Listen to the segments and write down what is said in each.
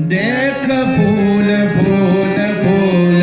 ਦੇਖ ਫੂਲ ਫੂਲ ਫੂਲ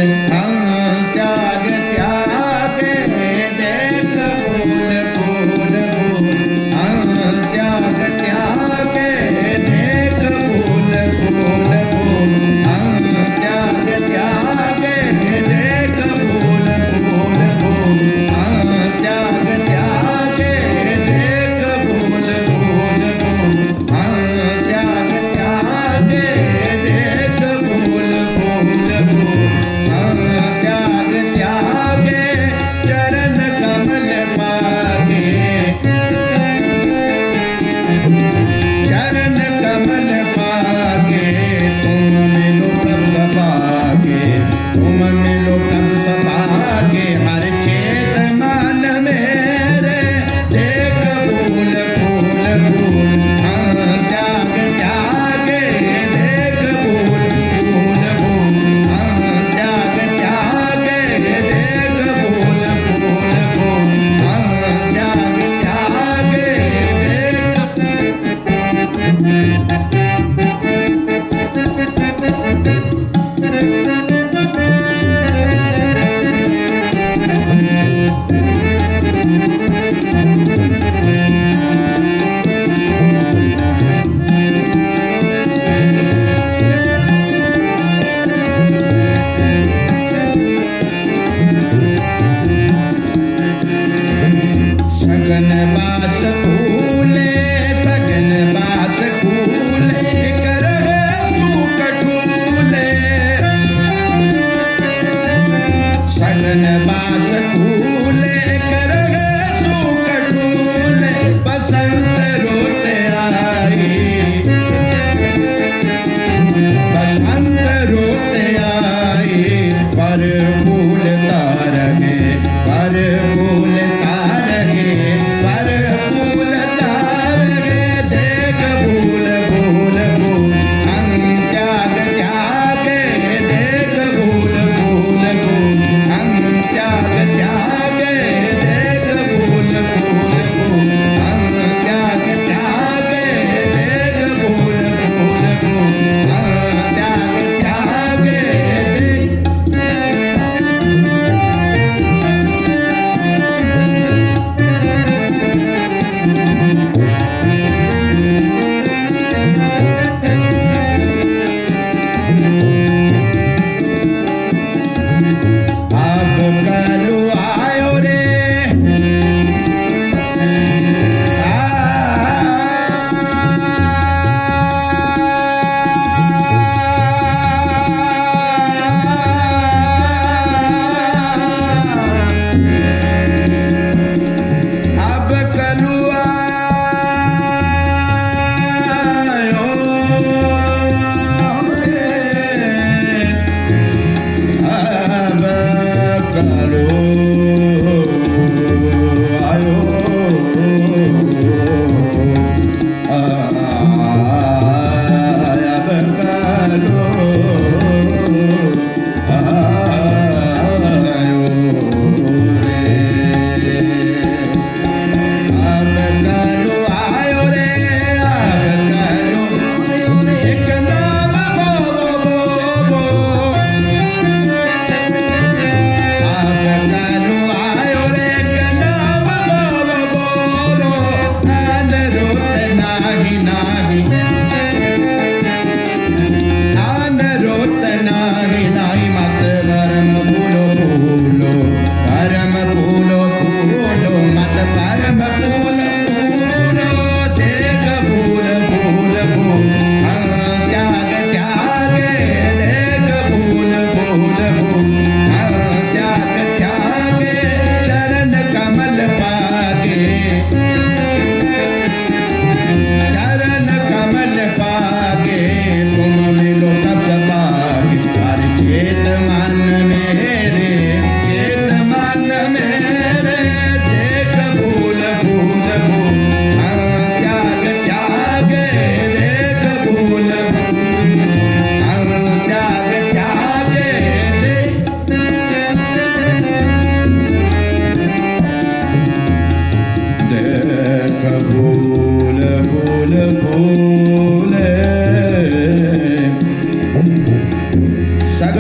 did.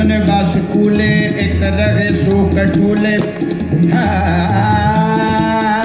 बंधन बस कूले एक रहे सो कठूले हाँ।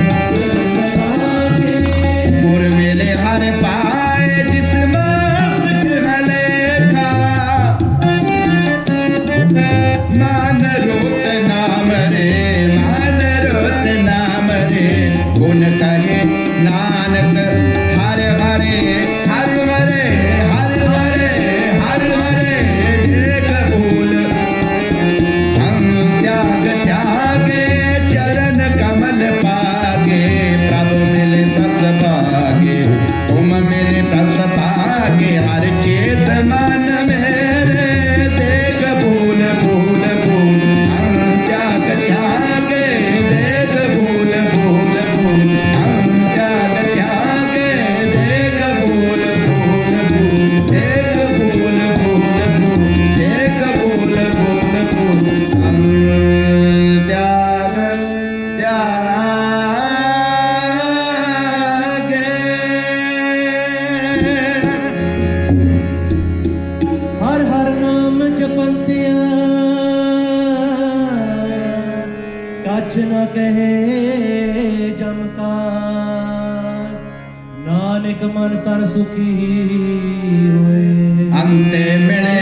ಅಂತೆ ಬೆಳೆ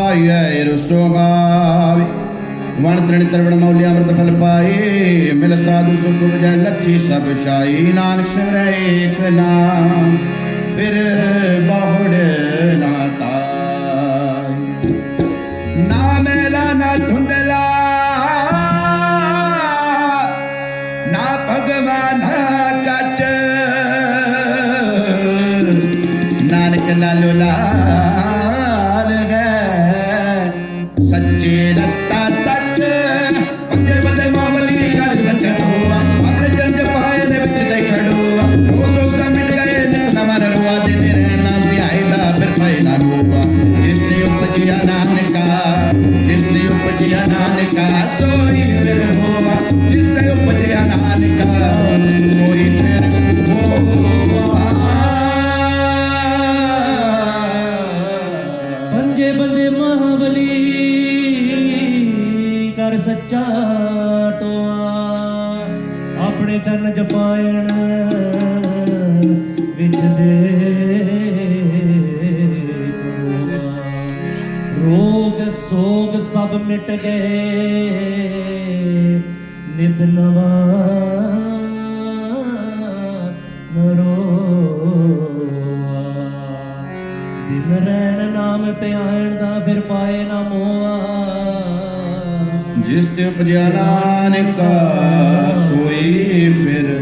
ਪਾਈਐ ਰਸੋ ਗਾਵੇ ਵਣ ਤ੍ਰਿਣ ਤਰਵਣ ਮੌਲਿ ਅੰਮ੍ਰਿਤ ਫਲ ਪਾਏ ਮਿਲ ਸਾਧੂ ਸੁਖ ਬਜੈ ਲੱਥੀ ਸਭ ਛਾਈ। ਨਾਨਕ ਸਿਮਰੈ ਏਕ ਨਾਮ। ਫਿਰ ਬਾਹੜ ਨਾ ਸੱਚਾ ਟੋਆ। ਆਪਣੇ ਤਨ ਜਪਾਇਣ ਵਿੱਚ ਦੇ ਰੋਗ ਸੋਗ ਸਭ ਮਿਟ ਗਏ, ਨਿਤ ਨਵਾਂ ਦਿਨ ਰਹਿਣ ਨਾਮ ਤੇ ਧਿਆਨ ਦਾ ਫਿਰ ਪਾਏ ਨਾ ਮੋਆ। ਜਿਸ ਤੇ ਉਪਜਿਆ ਨਾਨਕ ਸੋਈ ਫਿਰ